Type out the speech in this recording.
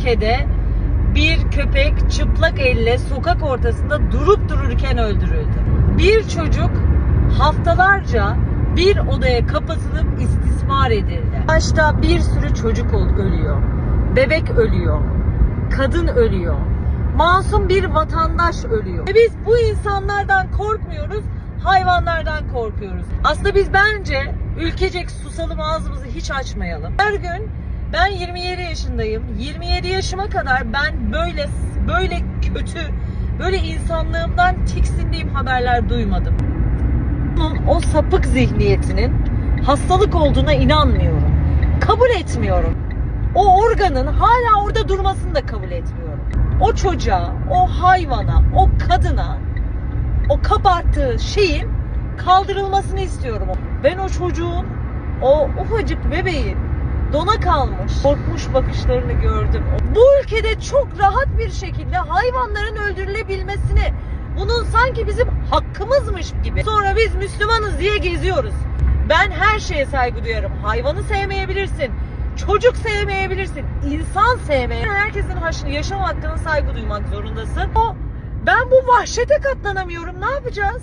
ülkede bir köpek çıplak elle sokak ortasında durup dururken öldürüldü. Bir çocuk haftalarca bir odaya kapatılıp istismar edildi. Başta bir sürü çocuk ölüyor. Bebek ölüyor. Kadın ölüyor. Masum bir vatandaş ölüyor. Ve biz bu insanlardan korkmuyoruz, hayvanlardan korkuyoruz. Aslında biz bence ülkecek susalım ağzımızı hiç açmayalım. Her gün ben 27 yaşındayım. 27 yaşıma kadar ben böyle böyle kötü, böyle insanlığımdan tiksindiğim haberler duymadım. Bunun o sapık zihniyetinin hastalık olduğuna inanmıyorum. Kabul etmiyorum. O organın hala orada durmasını da kabul etmiyorum. O çocuğa, o hayvana, o kadına o kabarttığı şeyin kaldırılmasını istiyorum. Ben o çocuğun, o ufacık bebeğin dona kalmış, korkmuş bakışlarını gördüm. Bu ülkede çok rahat bir şekilde hayvanların öldürülebilmesini, bunun sanki bizim hakkımızmış gibi. Sonra biz Müslümanız diye geziyoruz. Ben her şeye saygı duyarım. Hayvanı sevmeyebilirsin. Çocuk sevmeyebilirsin. insan sevmeye. Herkesin haş- yaşam hakkına saygı duymak zorundasın. O ben bu vahşete katlanamıyorum. Ne yapacağız?